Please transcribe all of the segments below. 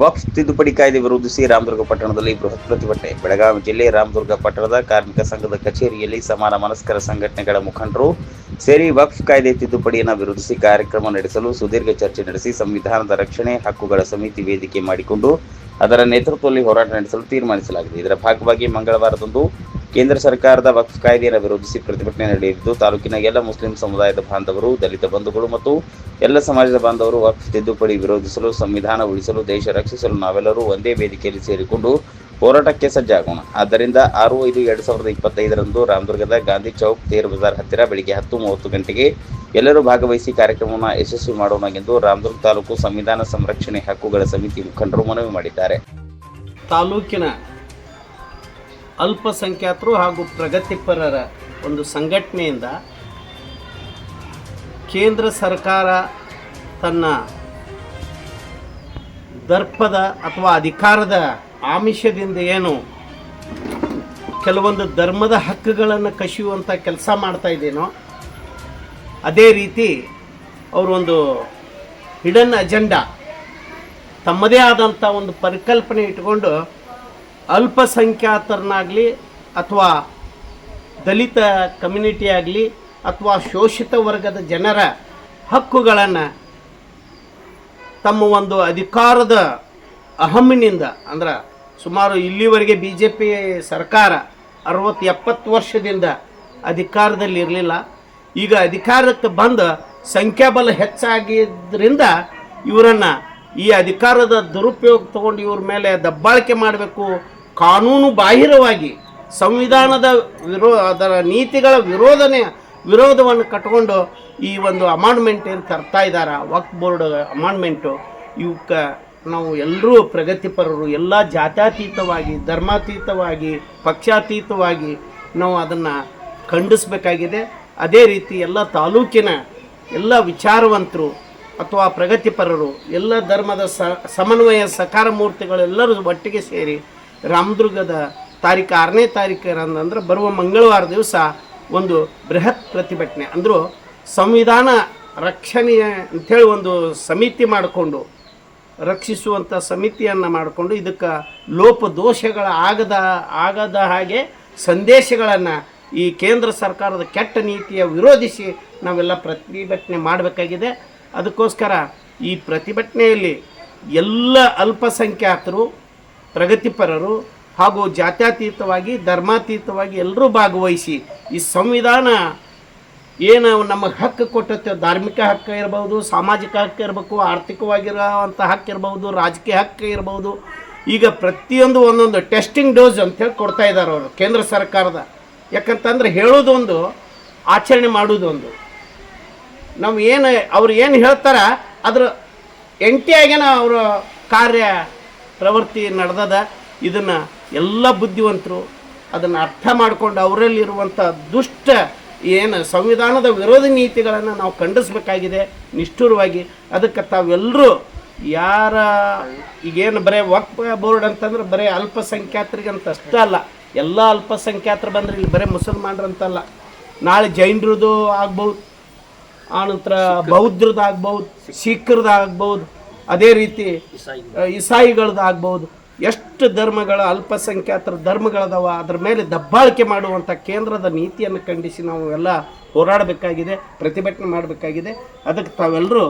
ವಕ್ಫ್ ತಿದ್ದುಪಡಿ ಕಾಯ್ದೆ ವಿರೋಧಿಸಿ ರಾಮದುರ್ಗ ಪಟ್ಟಣದಲ್ಲಿ ಬೃಹತ್ ಪ್ರತಿಭಟನೆ. ಬೆಳಗಾವಿ ಜಿಲ್ಲೆ ರಾಮದುರ್ಗ ಪಟ್ಟಣದ ಕಾರ್ಮಿಕ ಸಂಘದ ಕಚೇರಿಯಲ್ಲಿ ಸಮಾನ ಮನಸ್ಕರ ಸಂಘಟನೆಗಳ ಮುಖಂಡರು ಸೇರಿ ವಕ್ಫ್ ಕಾಯ್ದೆ ತಿದ್ದುಪಡಿಯನ್ನು ವಿರೋಧಿಸಿ ಕಾರ್ಯಕ್ರಮ ನಡೆಸಲು ಸುದೀರ್ಘ ಚರ್ಚೆ ನಡೆಸಿ ಸಂವಿಧಾನದ ರಕ್ಷಣೆ ಹಕ್ಕುಗಳ ಸಮಿತಿ ವೇದಿಕೆ ಮಾಡಿಕೊಂಡು ಅದರ ನೇತೃತ್ವದಲ್ಲಿ ಹೋರಾಟ ನಡೆಸಲು ತೀರ್ಮಾನಿಸಲಾಗಿದೆ. ಇದರ ಭಾಗವಾಗಿ ಮಂಗಳವಾರದಂದು ಕೇಂದ್ರ ಸರ್ಕಾರದ ವಕ್ಫ್ ಕಾಯ್ದೆಯನ್ನು ವಿರೋಧಿಸಿ ಪ್ರತಿಭಟನೆ ನಡೆಯಿತು ತಾಲೂಕಿನ ಎಲ್ಲ ಮುಸ್ಲಿಂ ಸಮುದಾಯದ ಬಾಂಧವರು, ದಲಿತ ಬಂಧುಗಳು ಮತ್ತು ಎಲ್ಲ ಸಮಾಜದ ಬಾಂಧವರು ವಕ್ಫ್ ತಿದ್ದುಪಡಿ ವಿರೋಧಿಸಲು, ಸಂವಿಧಾನ ಉಳಿಸಲು, ದೇಶ ರಕ್ಷಿಸಲು ನಾವೆಲ್ಲರೂ ಒಂದೇ ವೇದಿಕೆಯಲ್ಲಿ ಸೇರಿಕೊಂಡು ಹೋರಾಟಕ್ಕೆ ಸಜ್ಜಾಗೋಣ. ಆದ್ದರಿಂದ ಆರು ಐದು ಎರಡು ಸಾವಿರದ ಇಪ್ಪತ್ತೈದರಂದು ರಾಮದುರ್ಗದ ಗಾಂಧಿ ಚೌಕ್ ತೇರ್ ಬಜಾರ್ ಹತ್ತಿರ ಬೆಳಿಗ್ಗೆ ಹತ್ತು ಮೂವತ್ತು ಗಂಟೆಗೆ ಎಲ್ಲರೂ ಭಾಗವಹಿಸಿ ಕಾರ್ಯಕ್ರಮವನ್ನು ಯಶಸ್ವಿ ಮಾಡೋಣ ಎಂದು ರಾಮದುರ್ಗ ತಾಲೂಕು ಸಂವಿಧಾನ ಸಂರಕ್ಷಣೆ ಹಕ್ಕುಗಳ ಸಮಿತಿ ಮುಖಂಡರು ಮನವಿ ಮಾಡಿದ್ದಾರೆ. ತಾಲೂಕಿನ ಅಲ್ಪಸಂಖ್ಯಾತರು ಹಾಗೂ ಪ್ರಗತಿಪರರ ಒಂದು ಸಂಘಟನೆಯಿಂದ ಕೇಂದ್ರ ಸರ್ಕಾರ ತನ್ನ ದರ್ಪದ ಅಥವಾ ಅಧಿಕಾರದ ಆಮಿಷದಿಂದ ಏನು ಕೆಲವೊಂದು ಧರ್ಮದ ಹಕ್ಕುಗಳನ್ನು ಕಸಿಯುವಂಥ ಕೆಲಸ ಮಾಡ್ತಾ ಇದ್ದೇನೋ, ಅದೇ ರೀತಿ ಅವರು ಒಂದು ಹಿಡನ್ ಅಜೆಂಡಾ ತಮ್ಮದೇ ಆದಂಥ ಒಂದು ಪರಿಕಲ್ಪನೆ ಇಟ್ಕೊಂಡು ಅಲ್ಪಸಂಖ್ಯಾತರನ್ನಾಗಲಿ ಅಥವಾ ದಲಿತ ಕಮ್ಯುನಿಟಿ ಆಗಲಿ ಅಥವಾ ಶೋಷಿತ ವರ್ಗದ ಜನರ ಹಕ್ಕುಗಳನ್ನು ತಮ್ಮ ಒಂದು ಅಧಿಕಾರದ ಅಹಮ್ಮಿನಿಂದ ಅಂದ್ರೆ ಸುಮಾರು ಇಲ್ಲಿವರೆಗೆ ಬಿ ಜೆ ಪಿ ಸರ್ಕಾರ ಅರವತ್ತು ಎಪ್ಪತ್ತು ವರ್ಷದಿಂದ ಅಧಿಕಾರದಲ್ಲಿ ಇರಲಿಲ್ಲ. ಈಗ ಅಧಿಕಾರಕ್ಕೆ ಬಂದು ಸಂಖ್ಯಾಬಲ ಹೆಚ್ಚಾಗಿದ್ದರಿಂದ ಇವರನ್ನು ಈ ಅಧಿಕಾರದ ದುರುಪಯೋಗ ತಗೊಂಡು ಇವ್ರ ಮೇಲೆ ದಬ್ಬಾಳಿಕೆ ಮಾಡಬೇಕು ಕಾನೂನು ಬಾಹಿರವಾಗಿ ಸಂವಿಧಾನದ ವಿರೋ, ಅದರ ನೀತಿಗಳ ವಿರೋಧನೆ, ವಿರೋಧವನ್ನು ಕಟ್ಕೊಂಡು ಈ ಒಂದು ಅಮಾಂಡ್ಮೆಂಟ್ ಏನು ತರ್ತಾ ಇದ್ದಾರೆ? Waqf board amendment. ಇವಕ್ಕೆ ನಾವು ಎಲ್ಲರೂ ಪ್ರಗತಿಪರರು, ಎಲ್ಲ ಜಾತ್ಯತೀತವಾಗಿ, ಧರ್ಮಾತೀತವಾಗಿ, ಪಕ್ಷಾತೀತವಾಗಿ ನಾವು ಅದನ್ನು ಖಂಡಿಸಬೇಕಾಗಿದೆ. ಅದೇ ರೀತಿ ಎಲ್ಲ ತಾಲೂಕಿನ ಎಲ್ಲ ವಿಚಾರವಂತರು ಅಥವಾ ಪ್ರಗತಿಪರರು, ಎಲ್ಲ ಧರ್ಮದ ಸಮನ್ವಯ ಸಕಾರ ಮೂರ್ತಿಗಳೆಲ್ಲರೂ ಒಟ್ಟಿಗೆ ಸೇರಿ ರಾಮದುರ್ಗದ ತಾರೀಕು ಆರನೇ ತಾರೀಕರಂದ್ರೆ ಬರುವ ಮಂಗಳವಾರ ದಿವಸ ಒಂದು ಬೃಹತ್ ಪ್ರತಿಭಟನೆ. ಅಂದರೂ ಸಂವಿಧಾನ ರಕ್ಷಣೆಯ ಅಂಥೇಳಿ ಒಂದು ಸಮಿತಿ ಮಾಡಿಕೊಂಡು, ರಕ್ಷಿಸುವಂಥ ಸಮಿತಿಯನ್ನು ಮಾಡಿಕೊಂಡು ಇದಕ್ಕೆ ಲೋಪದೋಷಗಳ ಆಗದ ಆಗದ ಹಾಗೆ ಸಂದೇಶಗಳನ್ನು ಈ ಕೇಂದ್ರ ಸರ್ಕಾರದ ಕೆಟ್ಟ ನೀತಿಯ ವಿರೋಧಿಸಿ ನಾವೆಲ್ಲ ಪ್ರತಿಭಟನೆ ಮಾಡಬೇಕಾಗಿದೆ. ಅದಕ್ಕೋಸ್ಕರ ಈ ಪ್ರತಿಭಟನೆಯಲ್ಲಿ ಎಲ್ಲ ಅಲ್ಪಸಂಖ್ಯಾತರು ಪ್ರಗತಿಪರರು ಹಾಗೂ ಜಾತ್ಯತೀತವಾಗಿ, ಧರ್ಮಾತೀತವಾಗಿ ಎಲ್ಲರೂ ಭಾಗವಹಿಸಿ ಈ ಸಂವಿಧಾನ ಏನು ನಮಗೆ ಹಕ್ಕು ಕೊಟ್ಟತ್ತೆ ಧಾರ್ಮಿಕ ಹಕ್ಕು ಇರ್ಬೋದು, ಸಾಮಾಜಿಕ ಹಕ್ಕು ಇರಬೇಕು, ಆರ್ಥಿಕವಾಗಿರೋವಂಥ ಹಕ್ಕು ಇರ್ಬೋದು, ರಾಜಕೀಯ ಹಕ್ಕು ಇರ್ಬೋದು, ಈಗ ಪ್ರತಿಯೊಂದು ಒಂದೊಂದು ಟೆಸ್ಟಿಂಗ್ ಡೋಸ್ ಅಂತೇಳಿ ಕೊಡ್ತಾ ಇದ್ದಾರೆ ಅವರು, ಕೇಂದ್ರ ಸರ್ಕಾರದ. ಯಾಕಂತಂದ್ರೆ ಹೇಳೋದೊಂದು, ಆಚರಣೆ ಮಾಡೋದೊಂದು. ನಾವು ಏನು, ಅವ್ರು ಏನು ಹೇಳ್ತಾರ, ಅದ್ರ ಎಂಟಿಯಾಗೇನ ಅವರು ಕಾರ್ಯ ಪ್ರವೃತ್ತಿ ನಡೆದದ ಇದನ್ನು ಎಲ್ಲ ಬುದ್ಧಿವಂತರು ಅದನ್ನು ಅರ್ಥ ಮಾಡಿಕೊಂಡು ಅವರಲ್ಲಿರುವಂಥ ದುಷ್ಟ ಏನು ಸಂವಿಧಾನದ ವಿರೋಧಿ ನೀತಿಗಳನ್ನು ನಾವು ಖಂಡಿಸಬೇಕಾಗಿದೆ ನಿಷ್ಠುರವಾಗಿ. ಅದಕ್ಕೆ ತಾವೆಲ್ಲರೂ ಯಾರ ಈಗೇನು ಬರೀ ವಕ್ ಬೋರ್ಡ್ ಅಂತಂದ್ರೆ ಬರೀ ಅಲ್ಪಸಂಖ್ಯಾತರಿಗೆ ಅಂತ ಅಷ್ಟೇ ಅಲ್ಲ. ಎಲ್ಲ ಅಲ್ಪಸಂಖ್ಯಾತರು ಬಂದ್ರೆ ಇಲ್ಲಿ ಬರೀ ಮುಸಲ್ಮಾನರಂತಲ್ಲ. ನಾಳೆ ಜೈನರದು ಆಗ್ಬೋದು ಆನಂತರ ಬೌದ್ಧರದ್ದು ಆಗ್ಬೋದು ಸಿಖ್ರದ್ದು ಆಗ್ಬೋದು. ಅದೇ ರೀತಿ ಇಸಾಯಿಗಳದ್ದಾಗ್ಬೋದು ಎಷ್ಟು ಧರ್ಮಗಳ ಅಲ್ಪಸಂಖ್ಯಾತರ ಧರ್ಮಗಳದಾವ ಅದ್ರ ಮೇಲೆ ದಬ್ಬಾಳಿಕೆ ಮಾಡುವಂಥ ಕೇಂದ್ರದ ನೀತಿಯನ್ನು ಖಂಡಿಸಿ ನಾವು ಎಲ್ಲ ಹೋರಾಡಬೇಕಾಗಿದೆ ಪ್ರತಿಭಟನೆ ಮಾಡಬೇಕಾಗಿದೆ. ಅದಕ್ಕೆ ತಾವೆಲ್ಲರೂ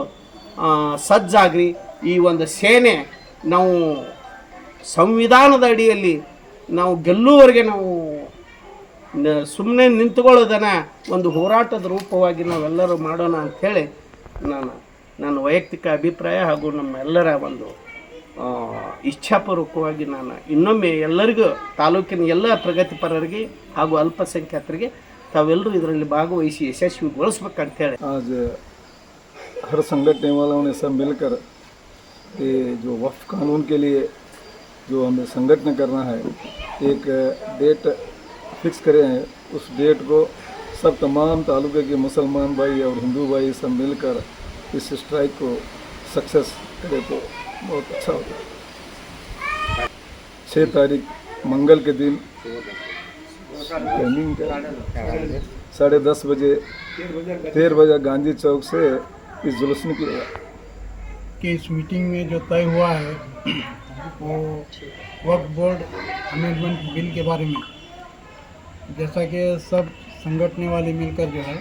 ಸಜ್ಜಾಗ್ರಿ. ಈ ಒಂದು ಸೇನೆ ನಾವು ಸಂವಿಧಾನದ ಅಡಿಯಲ್ಲಿ ನಾವು ಗೆಲ್ಲುವವರೆಗೆ ನಾವು ಸುಮ್ಮನೆ ನಿಂತುಕೊಳ್ಳೋದನ್ನು ಒಂದು ಹೋರಾಟದ ರೂಪವಾಗಿ ನಾವೆಲ್ಲರೂ ಮಾಡೋಣ ಅಂಥೇಳಿ ನಾನು ನನ್ನ ವೈಯಕ್ತಿಕ ಅಭಿಪ್ರಾಯ ಹಾಗೂ ನಮ್ಮೆಲ್ಲರ ಒಂದು ಆ, ಇಚ್ಛಾಪೂರ್ವಕವಾಗಿ ನಾನು ಇನ್ನೊಮ್ಮೆ ಎಲ್ಲರಿಗೂ ತಾಲೂಕಿನ ಎಲ್ಲ ಪ್ರಗತಿಪರರಿಗೆ ಹಾಗೂ ಅಲ್ಪಸಂಖ್ಯಾತರಿಗೆ ತಾವೆಲ್ಲರೂ ಇದರಲ್ಲಿ ಭಾಗವಹಿಸಿ ಯಶಸ್ವಿಗೊಳಿಸ್ಬೇಕಂತೇಳಿ आज हर संगठने वालों ने सब मिलकर ये जो वक्फ कानून के लिए जो हमें संगठन करना है एक डेट फिक्स करे हैं उस डेट को सब तमाम तालुके के मुसलमान भाई और हिंदू भाई सब मिलकर इस स्ट्राइक को सक्सेस करे तो बहुत अच्छा होगा। छः तारीख, मंगल के दिन टाइमिंग है? साढ़े दस बजे, तेरह बजे गांधी चौक से इस जुलूस निकलेगा। की इस मीटिंग में जो तय हुआ है, वो वक्फ बोर्ड अमेंडमेंट बिल के बारे में। जैसा कि सब संगठने वाले मिलकर जो है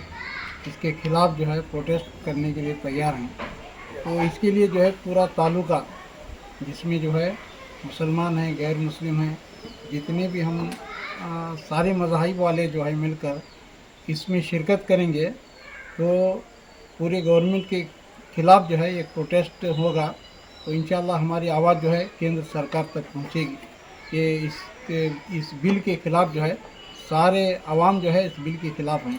इसके खिलाफ जो है प्रोटेस्ट करने के लिए तैयार हैं। तो इसके लिए जो है पूरा तालुका जिसमें जो है मुसलमान हैं गैर मुस्लिम हैं जितने भी हम आ, सारे मजाहब वाले जो है मिलकर इसमें शिरकत करेंगे तो पूरे गवर्नमेंट के खिलाफ जो है एक प्रोटेस्ट होगा तो इन हमारी आवाज़ जो है केंद्र सरकार तक पहुँचेगी। कि इस इस बिल के खिलाफ जो है सारे आवाम जो है इस बिल के खिलाफ हैं।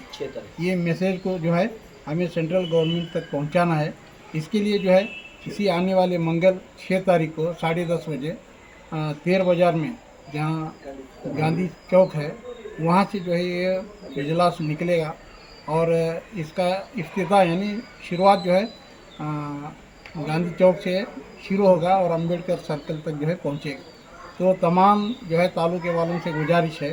ये मैसेज को जो है हमें सेंट्रल गवर्नमेंट तक पहुंचाना है। इसके लिए जो है इसी आने वाले मंगल छः तारीख को साढ़े दस बजे तेर बाज़ार में जहाँ गांधी चौक है, वहाँ से जो है ये इजलास निकलेगा। और इसका इफ्तिताह यानी शुरुआत जो है गांधी चौक से शुरू होगा और अंबेडकर सर्कल तक जो है पहुँचेगा। तो तमाम जो है तालुके वालों से गुजारिश है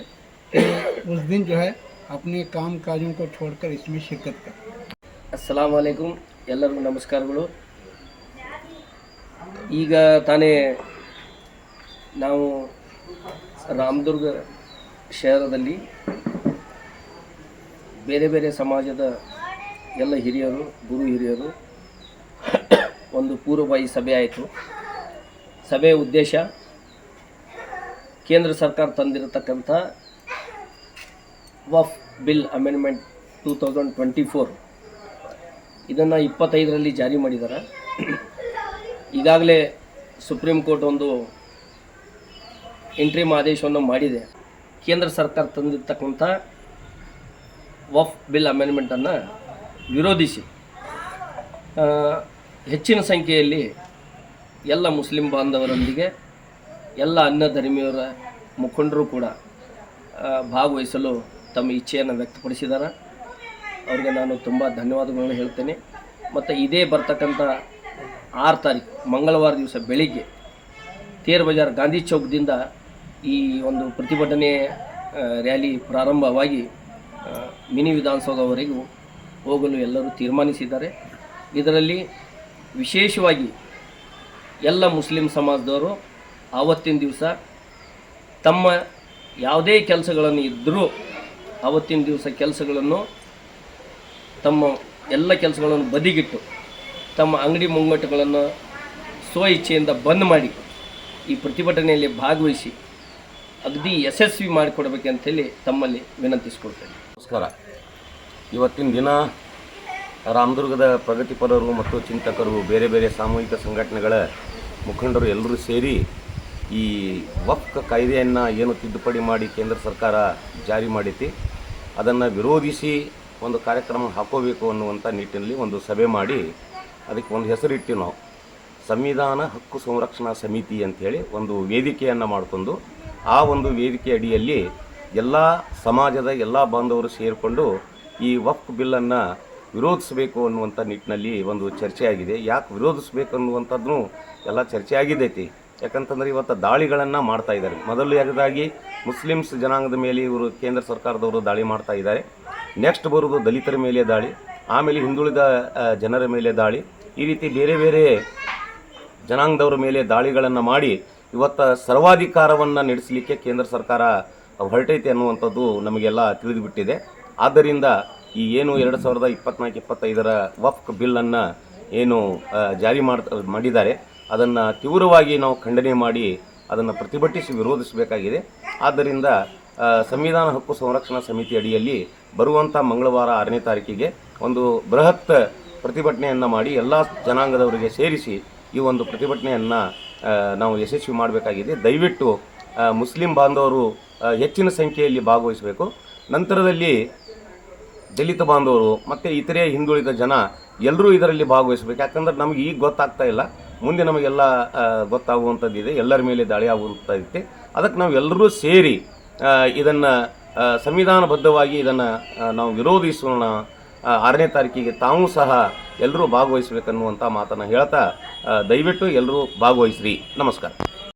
उस दिन जो है अपने काम काजों को छोड़कर इसमें शिरकत करें ಅಸ್ಸಲಾಂ ವಲೈಕುಮ್ ಎಲ್ಲರಿಗೂ ನಮಸ್ಕಾರಗಳು ಈಗ ತಾನೇ ನಾವು ರಾಮದುರ್ಗ ಶಹರದಲ್ಲಿ ಬೇರೆ ಬೇರೆ ಸಮಾಜದ ಎಲ್ಲ ಹಿರಿಯರು ಗುರು ಹಿರಿಯರು ಒಂದು ಪೂರ್ವಭಾವಿ ಸಭೆ ಆಯಿತು ಸಭೆಯ ಉದ್ದೇಶ ಕೇಂದ್ರ ಸರ್ಕಾರ ತಂದಿರತಕ್ಕಂಥ Waqf bill amendment two thousand twenty four ಇದನ್ನು ಇಪ್ಪತ್ತೈದರಲ್ಲಿ ಜಾರಿ ಮಾಡಿದ್ದಾರೆ. ಈಗಾಗಲೇ ಸುಪ್ರೀಂ ಕೋರ್ಟ್ ಒಂದು ಎಂಟ್ರಿಮ್ ಆದೇಶವನ್ನು ಮಾಡಿದೆ. ಕೇಂದ್ರ ಸರ್ಕಾರ ತಂದಿರ್ತಕ್ಕಂಥ ವಫ್ ಬಿಲ್ ಅಮೆಂಡ್ಮೆಂಟನ್ನು ವಿರೋಧಿಸಿ. ಹೆಚ್ಚಿನ ಸಂಖ್ಯೆಯಲ್ಲಿ ಎಲ್ಲ ಮುಸ್ಲಿಂ ಬಾಂಧವರೊಂದಿಗೆ ಎಲ್ಲ ಅನ್ಯ ಮುಖಂಡರು ಕೂಡ ಭಾಗವಹಿಸಲು ತಮ್ಮ ಇಚ್ಛೆಯನ್ನು ವ್ಯಕ್ತಪಡಿಸಿದ್ದಾರೆ. ಅವ್ರಿಗೆ ನಾನು ತುಂಬ ಧನ್ಯವಾದಗಳನ್ನು ಹೇಳ್ತೇನೆ. ಮತ್ತು ಇದೇ ಬರ್ತಕ್ಕಂಥ ಆರು ತಾರೀಕು ಮಂಗಳವಾರ ದಿವಸ ಬೆಳಿಗ್ಗೆ ತೇರ್ ಬಜಾರ್ ಗಾಂಧಿ ಚೌಕದಿಂದ ಈ ಒಂದು ಪ್ರತಿಭಟನೆ ರ್ಯಾಲಿ ಪ್ರಾರಂಭವಾಗಿ ಮಿನಿ ವಿಧಾನಸೌಧವರೆಗೂ ಹೋಗಲು ಎಲ್ಲರೂ ತೀರ್ಮಾನಿಸಿದ್ದಾರೆ. ಇದರಲ್ಲಿ ವಿಶೇಷವಾಗಿ ಎಲ್ಲ ಮುಸ್ಲಿಂ ಸಮಾಜದವರು ಆವತ್ತಿನ ದಿವಸ ತಮ್ಮ ಯಾವುದೇ ಕೆಲಸಗಳನ್ನು ಇದ್ದರೂ ಆವತ್ತಿನ ದಿವಸ ಕೆಲಸಗಳನ್ನು ತಮ್ಮ ಎಲ್ಲ ಕೆಲಸಗಳನ್ನು ಬದಿಗಿಟ್ಟು ತಮ್ಮ ಅಂಗಡಿ ಮುಂಗಟ್ಟುಗಳನ್ನು ಸ್ವ ಇಚ್ಛೆಯಿಂದ ಬಂದ್ ಮಾಡಿ ಈ ಪ್ರತಿಭಟನೆಯಲ್ಲಿ ಭಾಗವಹಿಸಿ ಅಗದಿ ಯಶಸ್ವಿ ಮಾಡಿಕೊಡ್ಬೇಕಂತೇಳಿ ತಮ್ಮಲ್ಲಿ ವಿನಂತಿಸ್ಕೊಳ್ತೇನೆ. ನಮಸ್ಕಾರ. ಇವತ್ತಿನ ದಿನ ರಾಮದುರ್ಗದ ಪ್ರಗತಿಪರರು ಮತ್ತು ಚಿಂತಕರು, ಬೇರೆ ಬೇರೆ ಸಾಮೂಹಿಕ ಸಂಘಟನೆಗಳ ಮುಖಂಡರು ಎಲ್ಲರೂ ಸೇರಿ ಈ ವಕ್ ಕಾಯ್ದೆಯನ್ನು ಏನು ತಿದ್ದುಪಡಿ ಮಾಡಿ ಕೇಂದ್ರ ಸರ್ಕಾರ ಜಾರಿ ಮಾಡೈತಿ ಅದನ್ನು ವಿರೋಧಿಸಿ ಒಂದು ಕಾರ್ಯಕ್ರಮ ಹಾಕೋಬೇಕು ಅನ್ನುವಂಥ ನಿಟ್ಟಿನಲ್ಲಿ ಒಂದು ಸಭೆ ಮಾಡಿ ಅದಕ್ಕೆ ಒಂದು ಹೆಸರಿಟ್ಟು ನಾವು. ಸಂವಿಧಾನ ಹಕ್ಕು ಸಂರಕ್ಷಣಾ ಸಮಿತಿ ಅಂಥೇಳಿ ಒಂದು ವೇದಿಕೆಯನ್ನು ಮಾಡಿಕೊಂಡು ಆ ಒಂದು ವೇದಿಕೆ ಅಡಿಯಲ್ಲಿ ಎಲ್ಲ ಸಮಾಜದ ಎಲ್ಲ ಬಾಂಧವರು ಸೇರಿಕೊಂಡು ಈ ವಕ್ಫ್ ಬಿಲ್ಲನ್ನು ವಿರೋಧಿಸಬೇಕು ಅನ್ನುವಂಥ ನಿಟ್ಟಿನಲ್ಲಿ ಒಂದು ಚರ್ಚೆ ಆಗಿದೆ ಯಾಕೆ ವಿರೋಧಿಸಬೇಕು ಅನ್ನುವಂಥದ್ದು ಎಲ್ಲ ಚರ್ಚೆ ಆಗಿದ್ದೈತಿ ಯಾಕಂತಂದ್ರೆ ಇವತ್ತು ದಾಳಿಗಳನ್ನು ಮಾಡ್ತಾ ಇದ್ದಾರೆ. ಮೊದಲನೇದಾಗಿ ಮುಸ್ಲಿಮ್ಸ್ ಜನಾಂಗದ ಮೇಲೆ ಇವರು ಕೇಂದ್ರ ಸರ್ಕಾರದವರು ದಾಳಿ ಮಾಡ್ತಾ ಇದ್ದಾರೆ. ನೆಕ್ಸ್ಟ್ ಬರೋದು ದಲಿತರ ಮೇಲೆ ದಾಳಿ, ಆಮೇಲೆ ಹಿಂದುಳಿದ ಜನರ ಮೇಲೆ ದಾಳಿ. ಈ ರೀತಿ ಬೇರೆ ಬೇರೆ ಜನಾಂಗದವರ ಮೇಲೆ ದಾಳಿಗಳನ್ನು ಮಾಡಿ ಇವತ್ತು ಸರ್ವಾಧಿಕಾರವನ್ನು ನಡೆಸಲಿಕ್ಕೆ ಕೇಂದ್ರ ಸರ್ಕಾರ ಹೊರಟೈತೆ ಅನ್ನುವಂಥದ್ದು ನಮಗೆಲ್ಲ ತಿಳಿದುಬಿಟ್ಟಿದೆ. ಆದ್ದರಿಂದ ಈ ಏನು ಎರಡು ಸಾವಿರದ ಇಪ್ಪತ್ನಾಲ್ಕು, ಇಪ್ಪತ್ತೈದರ ವಫ್ಕ್ ಬಿಲ್ಲನ್ನು ಏನು ಜಾರಿ ಮಾಡ್ತಾ ಮಾಡಿದ್ದಾರೆ. ಅದನ್ನು ತೀವ್ರವಾಗಿ ನಾವು ಖಂಡನೆ ಮಾಡಿ ಅದನ್ನು ಪ್ರತಿಭಟಿಸಿ ವಿರೋಧಿಸಬೇಕಾಗಿದೆ. ಆದ್ದರಿಂದ ಸಂವಿಧಾನ ಹಕ್ಕು ಸಂರಕ್ಷಣಾ ಸಮಿತಿ ಅಡಿಯಲ್ಲಿ ಬರುವಂಥ ಮಂಗಳವಾರ ಆರನೇ ತಾರೀಕಿಗೆ ಒಂದು ಬೃಹತ್ ಪ್ರತಿಭಟನೆಯನ್ನು ಮಾಡಿ ಎಲ್ಲ ಜನಾಂಗದವರಿಗೆ ಸೇರಿಸಿ ಈ ಒಂದು ಪ್ರತಿಭಟನೆಯನ್ನು ನಾವು ಯಶಸ್ವಿ ಮಾಡಬೇಕಾಗಿದೆ. ದಯವಿಟ್ಟು ಮುಸ್ಲಿಂ ಬಾಂಧವರು ಹೆಚ್ಚಿನ ಸಂಖ್ಯೆಯಲ್ಲಿ ಭಾಗವಹಿಸಬೇಕು. ನಂತರದಲ್ಲಿ ದಲಿತ ಬಾಂಧವರು ಮತ್ತು ಇತರೆ ಹಿಂದುಳಿದ ಜನ ಎಲ್ಲರೂ ಇದರಲ್ಲಿ ಭಾಗವಹಿಸಬೇಕು. ಯಾಕಂದ್ರೆ ನಮಗೆ ಈಗ ಗೊತ್ತಾಗ್ತಾ ಇಲ್ಲ. ಮುಂದೆ ನಮಗೆಲ್ಲ ಗೊತ್ತಾಗುವಂಥದ್ದು ಗೊತ್ತಾಗುವಂಥದ್ದಿದೆ ಎಲ್ಲರ ಮೇಲೆ ದಾಳಿ ಆಗುವಂಥದ್ದೈತೆ ಅದಕ್ಕೆ ನಾವು ಎಲ್ಲರೂ ಸೇರಿ ಇದನ್ನು ಸಂವಿಧಾನಬದ್ಧವಾಗಿ ಇದನ್ನು ನಾವು ವಿರೋಧಿಸೋಣ ಆರನೇ ತಾರೀಕಿಗೆ ತಾವು ಸಹ ಎಲ್ಲರೂ ಭಾಗವಹಿಸಬೇಕನ್ನುವಂಥ ಮಾತನ್ನು ಹೇಳ್ತಾ ದಯವಿಟ್ಟು ಎಲ್ಲರೂ ಭಾಗವಹಿಸ್ರಿ. ನಮಸ್ಕಾರ.